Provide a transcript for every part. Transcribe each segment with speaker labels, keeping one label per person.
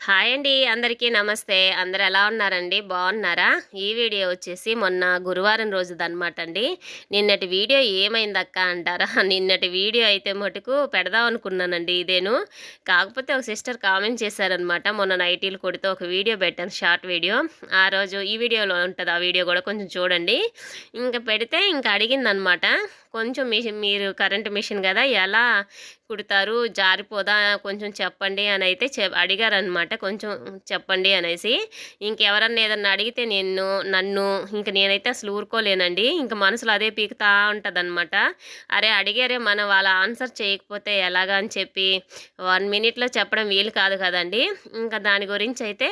Speaker 1: Hi అండి అందరికీ నమస్తే. అందరు ఎలా ఉన్నారండి? బాగున్నారా? ఈ వీడియో వచ్చేసి మొన్న గురువారం రోజుదనమాట అండి. నిన్నటి వీడియో ఏమైందక్క అంటారా? నిన్నటి వీడియో అయితే మటుకు పెడదాం అనుకున్నానండి ఇదేను. కాకపోతే ఒక సిస్టర్ కామెంట్ చేశారనమాట మొన్న నైటీలు కొడితే ఒక వీడియో పెట్టాను షార్ట్ వీడియో. ఆ రోజు ఈ వీడియోలో ఉంటుంది ఆ వీడియో కూడా కొంచెం చూడండి. ఇంకా పెడితే ఇంకా అడిగిందనమాట కొంచెం మిషన్ మీరు కరెంట్ మిషన్ కదా ఎలా కుడతారు జారిపోదా కొంచెం చెప్పండి అని అయితే చె అడిగారనమాట కొంచెం చెప్పండి అనేసి. ఇంకెవరన్నా ఏదన్నా అడిగితే నేను నన్ను ఇంక నేనైతే అసలు ఊరుకోలేనండి. ఇంక మనసులో అదే పీకుతా ఉంటుందన్నమాట. అరే అడిగారే మనం వాళ్ళ ఆన్సర్ చేయకపోతే ఎలాగా అని చెప్పి వన్ మినిట్లో చెప్పడం వీలు కాదు కదండి. ఇంకా దాని గురించి అయితే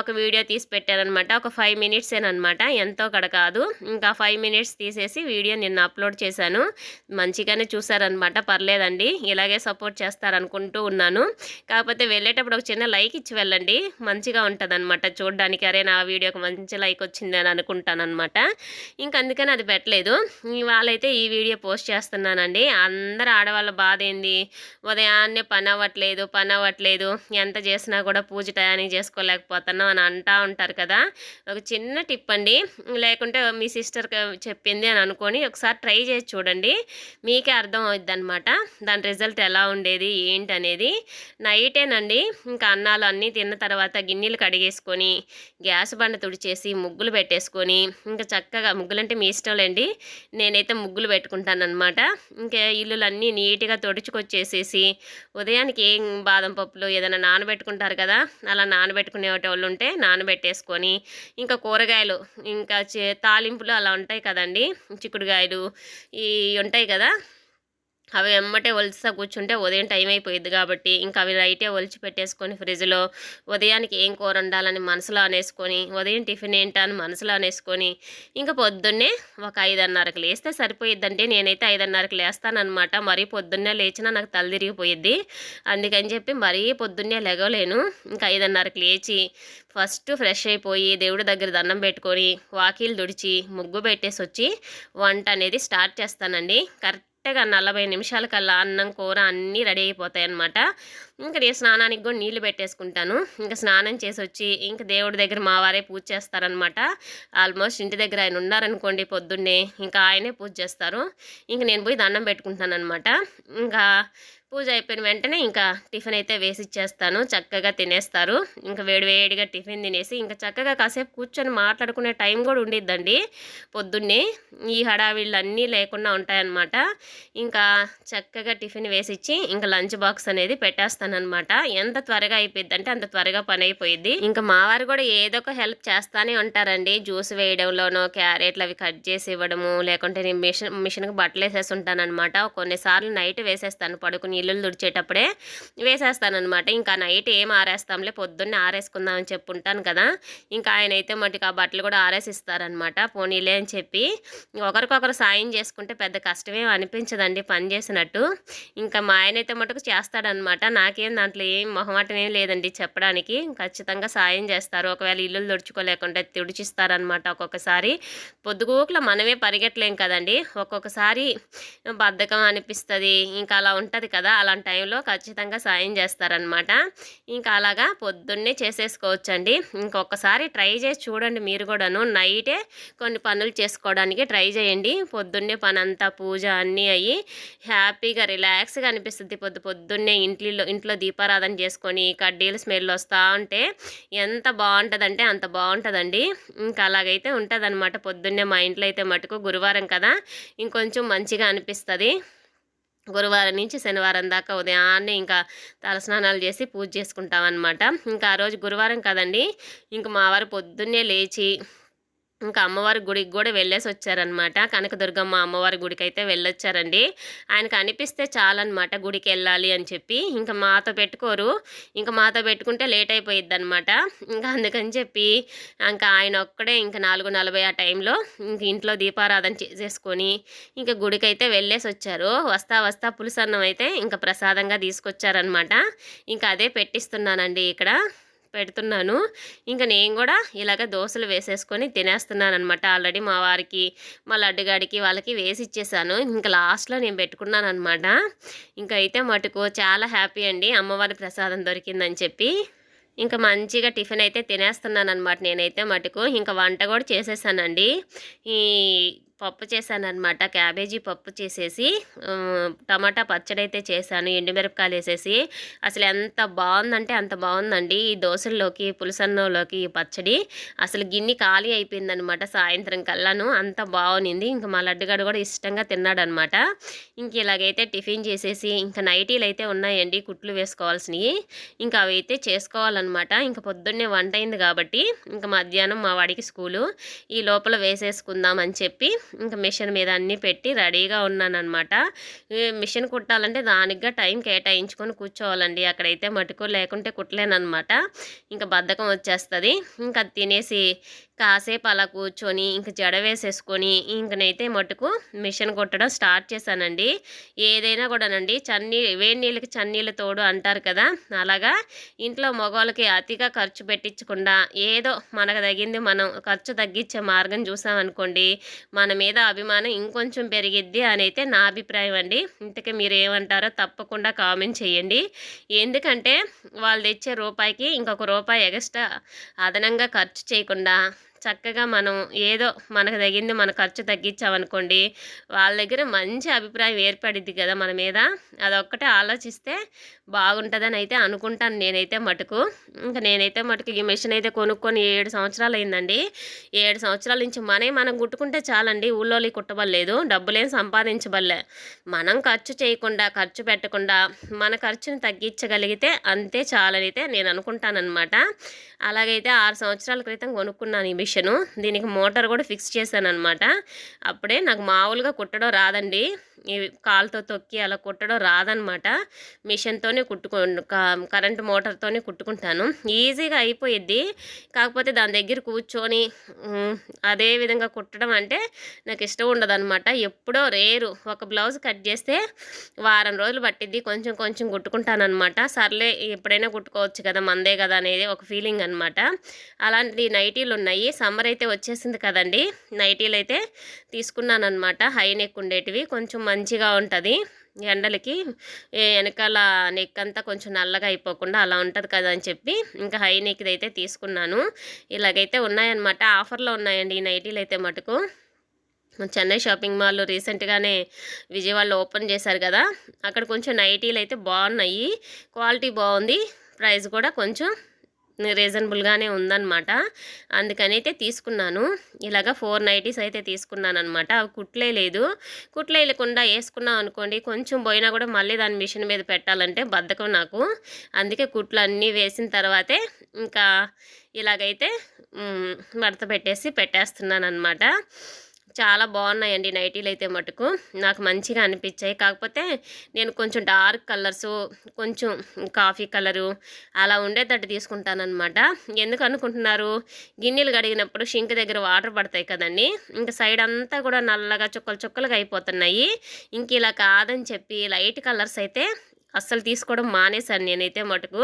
Speaker 1: ఒక వీడియో తీసి పెట్టారనమాట ఒక ఫైవ్ మినిట్సేనమాట ఎంతో కడ కాదు. ఇంకా ఫైవ్ మినిట్స్ తీసేసి వీడియో నిన్న అప్లోడ్ చేశాను. మంచిగానే చూసారనమాట పర్లేదండి. ఇలాగే సపోర్ట్ చేస్తారనుకుంటూ ఉన్నాను. కాకపోతే వెళ్ళేటప్పుడు ఒక చిన్న లైక్ ఇచ్చి వెళ్ళండి. మంచిగా ఉంటుంది అనమాట చూడడానికి అరే నా వీడియోకి మంచి లైక్ వచ్చింది అని అనుకుంటానమాట ఇంక అందుకని అది పెట్టలేదు. ఇవాళైతే ఈ వీడియో పోస్ట్ చేస్తున్నానండి. అందరు ఆడవాళ్ళ బాధ ఏంది? ఉదయాన్నే పని అవ్వట్లేదు పని అవ్వట్లేదు. ఎంత చేసినా కూడా పూజ టయానికి చేసుకోలేకపోతున్నాం అని అంటా ఉంటారు కదా. ఒక చిన్న టిప్ అండి లేకుంటే మీ సిస్టర్ చెప్పింది అని అనుకొని ఒకసారి ట్రై చేసి చూడండి. మీకే అర్థం అవుద్ది అనమాట దాని రిజల్ట్ ఎలా ఉండేది ఏంటి అనేది నైటేనండి. ఇంకా అన్నాలు అన్నీ తిన్న తర్వాత గిన్నెలు కడిగేసుకొని గ్యాస్ బండ తుడిచేసి ముగ్గులు పెట్టేసుకొని ఇంకా చక్కగా ముగ్గులంటే మీ ఇష్టం లేండి నేనైతే ముగ్గులు పెట్టుకుంటానమాట ఇంకా ఇల్లులన్నీ నీట్గా తొడుచుకొచ్చేసేసి ఉదయానికి ఏం బాదం పప్పులు ఏదైనా నానబెట్టుకుంటారు కదా అలా నానబెట్టుకునే వాళ్ళు ఉంటే నానబెట్టేసుకొని ఇంకా కూరగాయలు ఇంకా తాలింపులు అలా ఉంటాయి కదండి. చిక్కుడుగాయలు ఈ ఉంటాయి కదా? అవి ఎమ్మటే ఒలిస్తా కూర్చుంటే ఉదయం టైం అయిపోయింది కాబట్టి ఇంకా అవి రైటే ఒలిచి పెట్టేసుకొని ఫ్రిడ్జ్లో ఉదయానికి ఏం కూర ఉండాలని మనసులో అనేసుకొని ఉదయం టిఫిన్ ఏంటని మనసులో అనేసుకొని ఇంకా పొద్దున్నే ఒక ఐదున్నరకు లేస్తే సరిపోయిద్దంటే నేనైతే ఐదున్నరకు లేస్తానమాట మరీ పొద్దున్నే లేచినా నాకు తల తిరిగిపోయిద్ది. అందుకని చెప్పి మరీ పొద్దున్నే లెగలేను ఇంకా ఐదున్నరకు లేచి ఫస్ట్ ఫ్రెష్ అయిపోయి దేవుడి దగ్గర దండం పెట్టుకొని వాకిలు తుడిచి ముగ్గు పెట్టేసి వచ్చి వంట అనేది స్టార్ట్ చేస్తానండి. కరెక్ట్ కరెక్ట్గా నలభై నిమిషాల కల్లా అన్నం కూర అన్నీ రెడీ అయిపోతాయి అనమాట ఇంకా నేను స్నానానికి కూడా నీళ్ళు పెట్టేసుకుంటాను. ఇంకా స్నానం చేసి వచ్చి ఇంకా దేవుడి దగ్గర మా వారే పూజ చేస్తారనమాట ఆల్మోస్ట్ ఇంటి దగ్గర ఆయన ఉన్నారనుకోండి పొద్దున్నే ఇంకా ఆయనే పూజ చేస్తారు. ఇంకా నేను పోయి దండం పెట్టుకుంటాను అనమాట ఇంకా పూజ అయిపోయిన వెంటనే ఇంకా టిఫిన్ అయితే వేసి ఇచ్చేస్తాను. చక్కగా తినేస్తారు. ఇంకా వేడివేడిగా టిఫిన్ తినేసి ఇంకా చక్కగా కాసేపు కూర్చొని మాట్లాడుకునే టైం కూడా ఉండిద్దండి పొద్దున్నే. ఈ హడావిళ్ళు అన్నీ లేకుండా ఉంటాయన్నమాట. ఇంకా చక్కగా టిఫిన్ వేసిచ్చి ఇంకా లంచ్ బాక్స్ అనేది పెట్టేస్తానమాట ఎంత త్వరగా అయిపోయింది అంటే అంత త్వరగా పని అయిపోయింది ఇంకా మావారు కూడా ఏదో ఒక హెల్ప్ చేస్తానే ఉంటారండి. జ్యూస్ వేయడంలోనో క్యారెట్లు అవి కట్ చేసి ఇవ్వడము లేకుంటే నేను మిషన్ మిషన్కి బట్టలు వేసేసి ఉంటానమాట కొన్నిసార్లు నైట్ వేసేస్తాను పడుకుని ఇల్లులు తుడిచేటప్పుడే వేసేస్తానమాట ఇంకా నైట్ ఏం ఆరేస్తాంలే పొద్దున్నే ఆరేసుకుందామని చెప్పుంటాను కదా. ఇంకా ఆయన అయితే మటుకు ఆ బట్టలు కూడా ఆరేసిస్తారనమాట పోనీలే అని చెప్పి ఒకరికొకరు సాయం చేసుకుంటే పెద్ద కష్టమే అనిపించదండి పని చేసినట్టు. ఇంకా మా ఆయన అయితే మటుకు చేస్తాడనమాట నాకేం దాంట్లో ఏం మొహమాటం ఏం లేదండి చెప్పడానికి. ఖచ్చితంగా సాయం చేస్తారు. ఒకవేళ ఇల్లు తుడుచుకోలేకుండా తుడిచిస్తారనమాట ఒక్కొక్కసారి. పొద్దుగూకులో మనమే పరిగెట్టలేం కదండి. ఒక్కొక్కసారి బద్ధకం అనిపిస్తుంది. ఇంకా అలా ఉంటుంది కదా. అలాంటి టైంలో ఖచ్చితంగా సాయం చేస్తారనమాట. ఇంకా అలాగా పొద్దున్నే చేసేసుకోవచ్చండి. ఇంకొకసారి ట్రై చేసి చూడండి మీరు కూడాను. నైటే కొన్ని పనులు చేసుకోవడానికి ట్రై చేయండి. పొద్దున్నే పని అంతా పూజ అన్నీ అయ్యి హ్యాపీగా రిలాక్స్గా అనిపిస్తుంది. పొద్దు పొద్దున్నే ఇంట్లో ఇంట్లో దీపారాధన చేసుకొని కడ్డీలు స్మెల్ వస్తూ ఉంటే ఎంత బాగుంటుందంటే అంత బాగుంటుందండి. ఇంకా అలాగైతే ఉంటుంది పొద్దున్నే మా ఇంట్లో అయితే మటుకు గురువారం కదా! ఇంకొంచెం మంచిగా అనిపిస్తుంది. గురువారం నుంచి శనివారం దాకా ఉదయాన్నే ఇంకా తలస్నానాలు చేసి పూజ చేసుకుంటాం అనమాట ఇంకా ఆ రోజు గురువారం కదండి ఇంక మా వారు పొద్దున్నే లేచి ఇంకా అమ్మవారి గుడికి కూడా వెళ్ళేసి వచ్చారనమాట కనకదుర్గమ్మ అమ్మవారి గుడికి అయితే వెళ్ళొచ్చారండి. ఆయనకు అనిపిస్తే చాలన్నమాట గుడికి వెళ్ళాలి అని చెప్పి. ఇంకా మాతో పెట్టుకోరు. ఇంకా మాతో పెట్టుకుంటే లేట్ అయిపోయిద్ది అనమాట ఇంకా అందుకని చెప్పి ఇంకా ఆయన ఒక్కడే ఇంకా నాలుగు నలభై ఆ టైంలో ఇంక ఇంట్లో దీపారాధన చేసేసుకొని ఇంకా గుడికి అయితే వెళ్ళేసి వచ్చారు. వస్తా వస్తా పులుసన్నం అయితే ఇంకా ప్రసాదంగా తీసుకొచ్చారనమాట ఇంకా అదే పెట్టిస్తున్నానండి ఇక్కడ. పెడుతున్నాను. ఇంకా నేను కూడా ఇలాగ దోశలు వేసేసుకొని తినేస్తున్నాను అనమాట ఆల్రెడీ మా వారికి మా లడ్డుగాడికి వాళ్ళకి వేసి ఇచ్చేసాను ఇంకా లాస్ట్లో నేను పెట్టుకున్నాను అనమాట ఇంకా అయితే మటుకు చాలా హ్యాపీ అండి. అమ్మవారి ప్రసాదం దొరికిందని చెప్పి. ఇంకా మంచిగా టిఫిన్ అయితే తినేస్తున్నాను అనమాట నేనైతే మటుకు. ఇంకా వంట కూడా చేసేసానండి. ఈ పప్పు చేశానమాట క్యాబేజీ పప్పు చేసేసి టమాటా పచ్చడి అయితే చేశాను ఎండుమిరపకాయలు వేసేసి. అసలు ఎంత బాగుందంటే అంత బాగుందండి. ఈ దోశల్లోకి పులసన్నంలోకి ఈ పచ్చడి. అసలు గిన్నె ఖాళీ అయిపోయిందనమాట సాయంత్రం కల్లాను. అంత బాగునింది. ఇంకా మా లడ్డుగాడు కూడా ఇష్టంగా తిన్నాడనమాట ఇంక ఇలాగైతే టిఫిన్ చేసేసి ఇంకా నైటీలు అయితే ఉన్నాయండి కుట్లు వేసుకోవాల్సినవి. ఇంకా అవి అయితే చేసుకోవాలన్నమాట. ఇంకా పొద్దున్నే వంట అయింది కాబట్టి ఇంకా మధ్యాహ్నం మా వాడికి స్కూలు. ఈ లోపల వేసేసుకుందాం అని చెప్పి ఇంకా మిషన్ మీద అన్నీ పెట్టి రెడీగా ఉన్నానమాట మిషన్ కుట్టాలంటే దానిగా టైం కేటాయించుకొని కూర్చోవాలండి. అక్కడైతే మటుకు లేకుంటే కుట్టలేనమాట ఇంకా బద్ధకం వచ్చేస్తుంది. ఇంకా తినేసి కాసేపు అలా కూర్చొని ఇంక జడ వేసేసుకొని ఇంకనైతే మటుకు మిషన్ కొట్టడం స్టార్ట్ చేశానండి. ఏదైనా కూడానండి చన్నీ వేడి నీళ్ళకి చన్నీళ్ళ తోడు అంటారు కదా అలాగా ఇంట్లో మగవాళ్ళకి అతిగా ఖర్చు పెట్టించకుండా ఏదో మనకు తగింది మనం ఖర్చు తగ్గించే మార్గం చూసామనుకోండి మన మీద అభిమానం ఇంకొంచెం పెరిగిద్ది అని అయితే నా అభిప్రాయం అండి. ఇంతకీ మీరు ఏమంటారో తప్పకుండా కామెంట్ చేయండి. ఎందుకంటే వాళ్ళు తెచ్చే రూపాయికి ఇంకొక రూపాయి ఎగస్ట్రా అదనంగా ఖర్చు చేయకుండా చక్కగా మనం ఏదో మనకు తగింది మన ఖర్చు తగ్గించామనుకోండి వాళ్ళ దగ్గర మంచి అభిప్రాయం ఏర్పడిద్ది కదా మన మీద. అదొక్కటే ఆలోచిస్తే బాగుంటుందని అయితే అనుకుంటాను నేనైతే మటుకు. ఇంకా నేనైతే మటుకు ఈ మిషన్ అయితే కొనుక్కొని ఏడు సంవత్సరాలు అయిందండి. ఏడు సంవత్సరాల నుంచి మనే మనం కుట్టుకుంటే చాలండి ఊళ్ళోళ్ళు కుట్టబడలేదు డబ్బులేం సంపాదించబడలే. మనం ఖర్చు చేయకుండా ఖర్చు పెట్టకుండా మన ఖర్చుని తగ్గించగలిగితే అంతే చాలనైతే నేను అనుకుంటానమాట అలాగైతే ఆరు సంవత్సరాల క్రితం కొనుక్కున్నాను ఈ మిషన్ దీనికి మోటార్ కూడా ఫిక్స్ చేశాను అనమాట అప్పుడే నాకు మామూలుగా కుట్టడం రాదండి. ఈ కాలుతో తొక్కి అలా కుట్టడం రాదనమాట మిషన్తోనే కుట్టుకు కరెంట్ మోటార్తోనే కుట్టుకుంటాను. ఈజీగా అయిపోయిద్ది. కాకపోతే దాని దగ్గర కూర్చొని అదే విధంగా కుట్టడం అంటే నాకు ఇష్టం ఉండదనమాట ఎప్పుడో రేరు ఒక బ్లౌజ్ కట్ చేస్తే వారం రోజులు పట్టిద్ది. కొంచెం కొంచెం కుట్టుకుంటానమాట సర్లే ఎప్పుడైనా కుట్టుకోవచ్చు కదా మందే కదా అనేది ఒక ఫీలింగ్ అనమాట అలాంటి నైటీలు ఉన్నాయి సమ్మర్ అయితే వచ్చేసింది కదండి. నైటీలు అయితే తీసుకున్నాను అనమాట హై నెక్ ఉండేటివి. కొంచెం మంచిగా ఉంటుంది. ఎండలకి వెనకాల నెక్ అంతా కొంచెం నల్లగా అయిపోకుండా అలా ఉంటుంది కదా అని చెప్పి ఇంకా హై నెక్ది అయితే తీసుకున్నాను. ఇలాగైతే ఉన్నాయన్నమాట. ఆఫర్లో ఉన్నాయండి ఈ నైటీలు అయితే మటుకు. చెన్నై షాపింగ్ మాల్ రీసెంట్గానే విజయవాడలో ఓపెన్ చేశారు కదా. అక్కడ కొంచెం నైటీలు అయితే బాగున్నాయి. క్వాలిటీ బాగుంది. ప్రైస్ కూడా కొంచెం రీజనబుల్గానే ఉందన్నమాట. అందుకనైతే తీసుకున్నాను. ఇలాగ ఫోర్ నైటీస్ అయితే తీసుకున్నాను అనమాట అవి కుట్లే లేదు. కుట్లే లేకుండా వేసుకున్నాం అనుకోండి కొంచెం పోయినా కూడా మళ్ళీ దాని మిషన్ మీద పెట్టాలంటే బద్ధకం నాకు. అందుకే కుట్లు అన్నీ వేసిన తర్వాతే ఇంకా ఇలాగైతే మడత పెట్టేసి పెట్టేస్తున్నాను అనమాట చాలా బాగున్నాయండి నైటీలు అయితే మటుకు. నాకు మంచిగా అనిపించాయి. కాకపోతే నేను కొంచెం డార్క్ కలర్స్ కొంచెం కాఫీ కలరు అలా ఉండేటట్టు తీసుకుంటానమాట ఎందుకు అనుకుంటున్నారు? గిన్నెలు కడిగినప్పుడు షింక్ దగ్గర వాటర్ పడతాయి కదండి. ఇంకా సైడ్ అంతా కూడా నల్లగా చుక్కలు చుక్కలుగా అయిపోతున్నాయి. ఇంక ఇలా కాదని చెప్పి లైట్ కలర్స్ అయితే అస్సలు తీసుకోవడం మానేశాను నేనైతే మటుకు.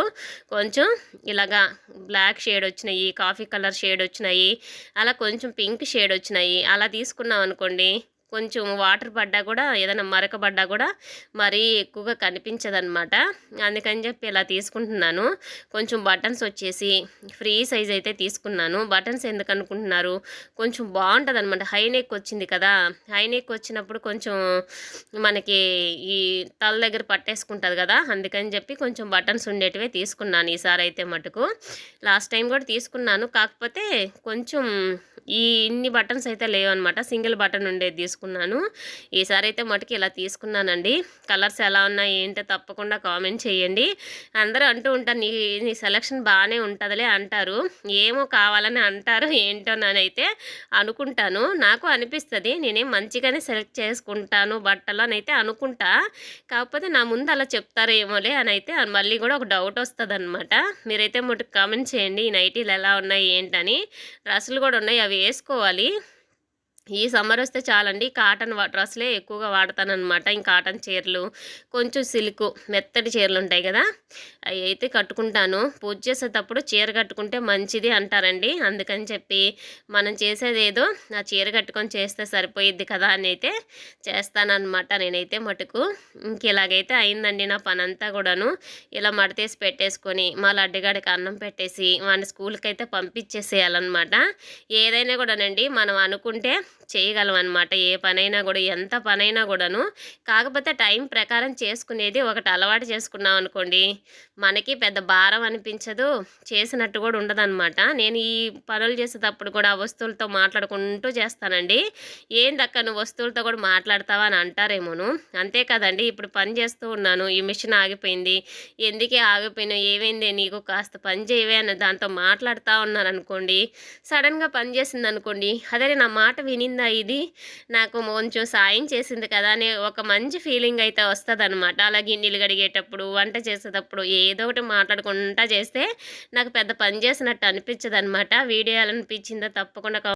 Speaker 1: కొంచెం ఇలాగా బ్లాక్ షేడ్ వచ్చినాయి కాఫీ కలర్ షేడ్ వచ్చినాయి అలా కొంచెం పింక్ షేడ్ వచ్చినాయి అలా తీసుకున్నాం అనుకోండి కొంచెం వాటర్ పడ్డా కూడా ఏదైనా మరక పడ్డా కూడా మరీ ఎక్కువగా కనిపించదనమాట అందుకని చెప్పి ఇలా తీసుకుంటున్నాను. కొంచెం బటన్స్ వచ్చేసి ఫ్రీ సైజ్ అయితే తీసుకున్నాను. బటన్స్ ఎందుకు అనుకుంటున్నారు? కొంచెం బాగుంటుంది అనమాట హై నెక్ వచ్చింది కదా. హై నెక్ వచ్చినప్పుడు కొంచెం మనకి ఈ తల దగ్గర పట్టేసుకుంటుంది కదా. అందుకని చెప్పి కొంచెం బటన్స్ ఉండేటివే తీసుకున్నాను ఈసారి అయితే మటుకు. లాస్ట్ టైం కూడా తీసుకున్నాను. కాకపోతే కొంచెం ఈ ఇన్ని బటన్స్ అయితే లేవన్నమాట. సింగిల్ బటన్ ఉండేది తీసుకున్నాను. ఈసారి అయితే మటుకు ఇలా తీసుకున్నానండి. కలర్స్ ఎలా ఉన్నాయి ఏంటో తప్పకుండా కామెంట్ చేయండి. అందరూ అంటూ ఉంటారు నీ నీ సెలక్షన్ బాగానే ఉంటుందిలే అంటారు. ఏమో కావాలని అంటారు ఏంటో నేనైతే అనుకుంటాను. నాకు అనిపిస్తుంది నేనేం మంచిగానే సెలెక్ట్ చేసుకుంటాను బట్టలు అని అయితే అనుకుంటా. కాకపోతే నా ముందు అలా చెప్తారేమోలే అని అయితే మళ్ళీ కూడా ఒక డౌట్ వస్తుంది అనమాట మీరైతే మటుకు కామెంట్ చేయండి ఈ నైటీలు ఎలా ఉన్నాయి ఏంటని. డ్రెస్సులు కూడా ఉన్నాయి అవి వేసుకోవాలి. ఈ సమ్మర్ వస్తే చాలండి. కాటన్ డ్రెస్లే ఎక్కువగా వాడతానమాట ఇంక కాటన్ చీరలు కొంచెం సిల్క్ మెత్తటి చీరలు ఉంటాయి కదా. అవి అయితే కట్టుకుంటాను. పూజ చేసేటప్పుడు చీర కట్టుకుంటే మంచిది అంటారండి. అందుకని చెప్పి మనం చేసేది ఏదో ఆ చీర కట్టుకొని చేస్తే సరిపోయిద్ది కదా అని అయితే చేస్తానన్నమాట నేనైతే మటుకు. ఇంక ఇలాగైతే అయిందండి నా పని అంతా కూడాను. ఇలా మడతేసి పెట్టేసుకొని మా లడ్డుగాడికి అన్నం పెట్టేసి వాడిని స్కూల్కి అయితే పంపించేసేయాలన్నమాట. ఏదైనా కూడానండి మనం అనుకుంటే చేయగలం అనమాట ఏ పనైనా కూడా ఎంత పనైనా కూడాను. కాకపోతే టైం ప్రకారం చేసుకునేది ఒకటి అలవాటు చేసుకున్నాం అనుకోండి మనకి పెద్ద భారం అనిపించదు చేసినట్టు కూడా ఉండదన్నమాట. నేను ఈ పనులు చేసేటప్పుడు కూడా ఆ వస్తువులతో మాట్లాడుకుంటూ చేస్తానండి. ఏందక్క నువ్వు వస్తువులతో కూడా మాట్లాడతావా? అని అంటారేమోను. అంతే కదండి ఇప్పుడు పని చేస్తూ ఉన్నాను ఈ మిషన్ ఆగిపోయింది. ఎందుకే ఆగిపోయినా ఏమైంది? నీకు కాస్త పని చేయవే అని దాంతో మాట్లాడుతూ ఉన్నాను అనుకోండి సడన్గా పని చేసింది అనుకోండి అదే నా మాట విని అయిందా ఇది? నాకు కొంచెం సాయం చేసింది కదా అని ఒక మంచి ఫీలింగ్ అయితే వస్తుంది అనమాట అలా గిన్నెలు కడిగేటప్పుడు వంట చేసేటప్పుడు ఏదో ఒకటి మాట్లాడుకుంటా చేస్తే నాకు పెద్ద పని చేసినట్టు అనిపించదు అనమాట వీడియో అనిపించిందో తప్పకుండా